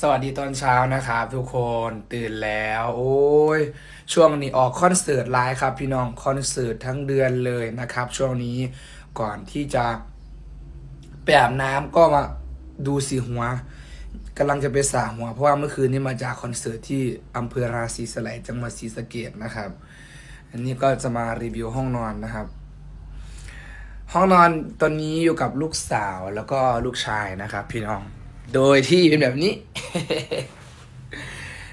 สวัสดีตอนเช้านะครับทุกคนตื่นแล้ว โอ้ยช่วงนี้ออกคอนเสิร์ตไลฟ์ครับพี่น้องคอนเสิร์ตทั้งเดือนเลยนะครับ ช่วงนี้ก่อนที่จะไปบน้ำก็มาดูสีหัวกำลังจะไปสระหัว เพราะว่าเมื่อคืนนี้มาจากคอนเสิร์ตที่อำเภอราศีสไลจังหวัดศรีสะเกดนะครับ อันนี้ก็จะมารีวิวห้องนอนนะครับ ห้องนอนตอนนี้อยู่กับลูกสาวแล้วก็ลูกชายนะครับ พี่น้อง โดยที่เป็นแบบนี้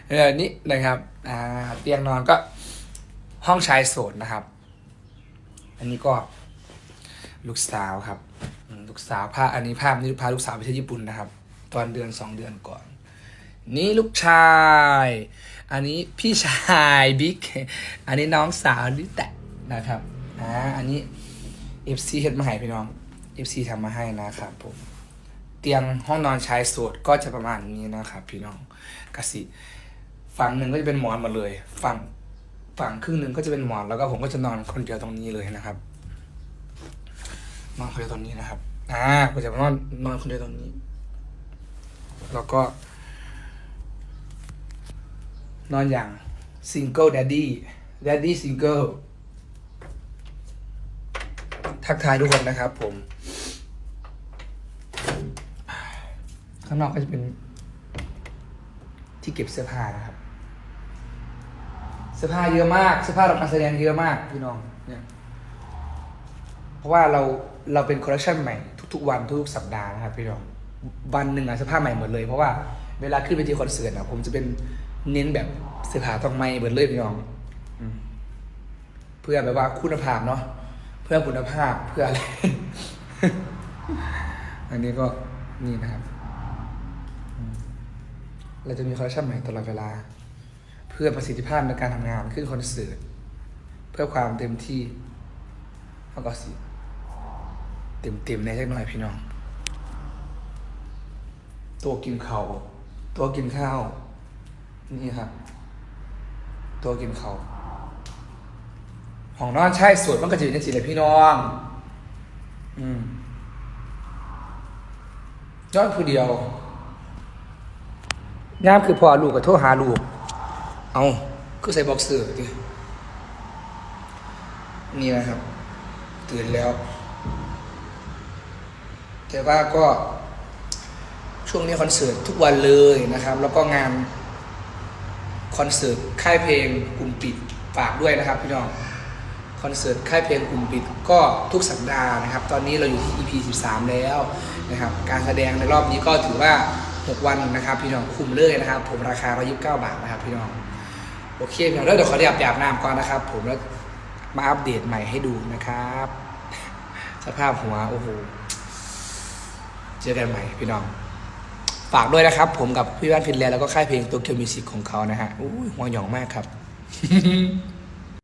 เป็นแบบนี้นะครับอ่าเตียงนอนก็ห้องชายโสดนะครับ อันนี้ก็ลูกสาวครับลูกสาวพาอันนี้ภาพนี้พาลูกสาวไปเที่ยวญี่ปุ่นนะครับ ตอนเดือนสองเดือนก่อน นี่ลูกชาย อันนี้พี่ชายบิ๊กอันนี้น้องสาวลิแตะนะครับอ่าอันนี้ FC เฮ็ดมาให้พี่น้อง FC ทำมาให้นะครับผม เตียงห้องนอนชายโสดก็จะประมาณนี้นะครับ พี่น้องกสิฝั่งหนึ่งก็จะเป็นหมอนหมดเลย ฝั่งฝั่งครึ่งหนึ่งก็จะเป็นหมอนแล้วก็ผมก็จะนอนคนเดียวตรงนี้เลยนะครับ นอนคนเดียวตรงนี้นะครับอ่าก็จะนอนนอนคนเดียวตรงนี้ แล้วก็ นอนอย่างซิงเกิลดดดี้ดดดี้ซิงเกิลทักทายทุกคนนะครับผม ข้างนอกก็จะเป็นที่เก็บเสื้อผ้านะครับ เสื้อผ้าเยอะมาก เสื้อผ้าเราการแสดงเยอะมากพี่น้องเนี่ยเพราะว่าเราเราเป็นคอลเลคชันใหม่ทุกๆวันทุกๆสัปดาห์นะครับพี่น้องวันหนึ่งอะเสื้อผ้าใหม่หมดเลย เพราะว่าเวลาขึ้นไปที่คอนเสิร์ตอะผมจะเป็นเน้นแบบเสื้อผ้าต้องใหม่หมดเลยพี่น้องเพื่อแบบว่าคุณภาพเนาะเพื่อคุณภาพเพื่ออะไร อันนี้ก็นี่นะครับ เราจะมีคอลเลคชันใหม่ตลอดเวลา เพื่อประสิทธิภาพในการทำงานขึ้นคอนเสิร์ตเพื่อความเต็มที่แล้วก็สิเต็มเต็มในสักหน่อยพี่น้อง ตัวกินเขาตัวกินข้าว นี่ครับ ตัวกินเขาวห้องนอนใช่สวดมันก็จะอยู่ในสิเลยพี่น้อง อืมยอดผู้เดียว ย่ามคือพ่อลูกก็โทรหาลูก เอาคือใส่บ็อกเซอดินี่นะครับ ตื่นแล้ว แต่ว่าก็ช่วงนี้คอนเสิร์ตทุกวันเลยนะครับ แล้วก็งานคอนเสิร์ตค่ายเพลงกลุ่มปิดฝากด้วยนะครับพี่น้องคอนเสิร์ตค่ายเพลงกลุ่มปิดก็ทุกสัปดาห์นะครับ ตอนนี้เราอยู่ที่ EP 13 แล้วนะครับ การแสดงในรอบนี้ก็ถือว่า 6 วันนะครับ พี่น้องคุ้มเลยนะครับ ผมราคา129 บาทนะครับพี่น้องโอเคพี่น้องแล้วเดี๋ยวขอเรียบอาบน้ำก่อนนะครับ ผมแล้วมาอัปเดตใหม่ให้ดูนะครับ สภาพหัวโอ้โหเจอกันใหม่พี่น้อง ฝากด้วยนะครับ ผมกับพี่บ้านฟินแลนด์แล้วก็ค่ายเพลงตัวเกียวมิวสิกของเขานะฮะอุ้ยหัวหยองมากครับ